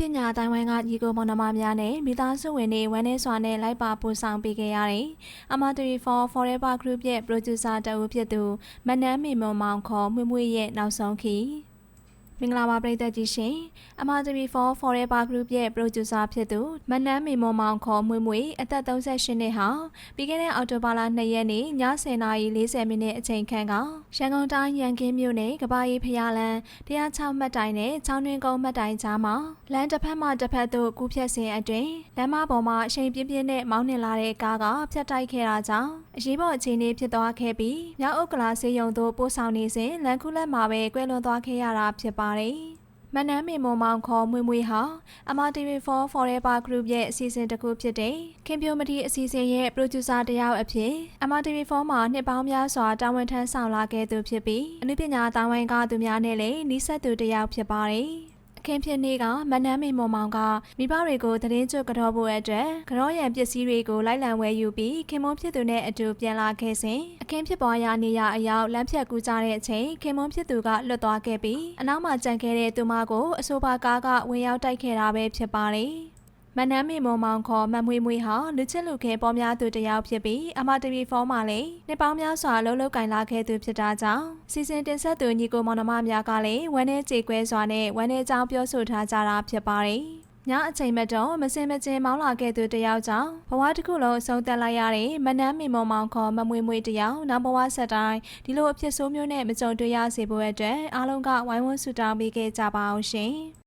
ပညာအတိုင်းဝိုင်းကညီကိုမောင်နှမများနဲ့မိသားစုဝင်တွေဝမ်းနည်းစွာနဲ့လိုက်ပါပို့ဆောင်ပေးခဲ့ရတယ်။အမတူရီ4 Forever Group ရဲ့ producer တဦးဖြစ်သူမနန်းမေမွန်မောင်ခေါ်မွေ့မွေ့ရဲ့နောက်ဆုံးခီး မင်္ဂလာပါပရိသတ်ကြီးရှင်အမတူရီ4 Forever Group ရဲ့ producer ဖြစ်သူမနန်းမေမွန်မောင်ခေါ်မွေ့မွေ့အသက်38နှစ်ဟာပြီးခဲ့တဲ့အောက်တိုဘာလ2ရက်နေ့ည10:40မိနစ်အချိန်ခန့်ကရန်ကုန်တိုင်းရန်ကင်းမြို့နယ်ကပ္ပရီဖျားလန်း106မှတ်တိုင်နဲ့ချောင်းတွင်းကုန်းမှတ်တိုင်ကြားမှာလမ်းတစ်ဖက်မှတစ်ဖက်သို့ကူးဖြတ်စဉ်အတွင်းလမ်းမပေါ်မှာအရှိန်ပြင်းပြင်းနဲ့မောင်းနှင်လာတဲ့ကားကဖြတ်တိုက်ခဲ့တာကြောင့်အရေးပေါ်အခြေအနေဖြစ်သွားခဲ့ပြီးမြောက်ဥက္ကလာစေယုံသို့ပို့ဆောင်နေစဉ်လမ်းခုလက်မှာပဲကွဲလွန်သွားခဲ့ရတာဖြစ်ပါတယ်။မနန်းမေမွန်မောင်ခေါ်မွေမွေဟာအမ TV4 Forever Group ရဲ့အစီအစဉ်တစ်ခုဖြစ်တဲ့ခင်ပြိုမတီအစီအစဉ်ရဲ့ producer တစ်ယောက်အဖြစ်အမ TV4 မှာနှစ်ပေါင်းများစွာတာဝန်ထမ်းဆောင်လာခဲ့သူဖြစ်ပြီးအနုပညာတာဝန်ကသူများနဲ့လည်းနှိစက်သူတစ်ယောက်ဖြစ်ပါတယ်။အ ခင်းဖြစ်နေ့ကမနန်းမေမောင်မောင်ကမိဘတွေကိုသတင်းကျွတ်ကြောဖို့အတွက်ကြောရံပစ္စည်းတွေကိုလိုက်လံဝယ်ယူပြီးခင်မွန်းဖြစ်သူနဲ့အတူပြန်လာခဲ့စဉ်အခင်းဖြစ်ပွားရာနေရာအရောက်လမ်းဖြတ်ကူးကြတဲ့အချိန်ခင်မွန်းဖြစ်သူကလွတ်သွားခဲ့ပြီးအနောက်မှာကြံခဲ့တဲ့သူမကိုအဆိုပါကားကဝင်ရောက်တိုက်ခဲ့တာပဲဖြစ်ပါတယ် မနန်းမေမောင်မောင်ခေါ်မမွေမွေဟာလူချစ်လူခဲပေါ်များသူတစ်ယောက်ဖြစ်ပြီးအမတီဗီဖုန်းမှာလည်းနှစ်ပေါင်းများစွာလှုပ်လှုပ်ကင်လာခဲ့သူဖြစ်တာကြောင့်စီစဉ်တင်ဆက်သူညီကိုမောင်နှမများကလည်းဝမ်းနဲ့ကြေကွဲစွာနဲ့ဝမ်းနဲ့ကြောင်းပြောဆိုထားကြတာဖြစ်ပါတယ်။ညအချိန်မတော်မစင်မကျင်မောင်းလာခဲ့သူတယောက်ကြောင့်ဘဝတစ်ခုလုံးအဆုံးသတ်လိုက်ရတဲ့မနန်းမေမောင်မောင်ခေါ်မမွေမွေတယောက်နောက်ဘဝဆက်တိုင်းဒီလိုအဖြစ်ဆိုးမျိုးနဲ့မကြုံတွေ့ရစေဖို့အတွက်အားလုံးကဝိုင်းဝန်းဆုတောင်းပေးခဲ့ကြပါအောင်ရှင်။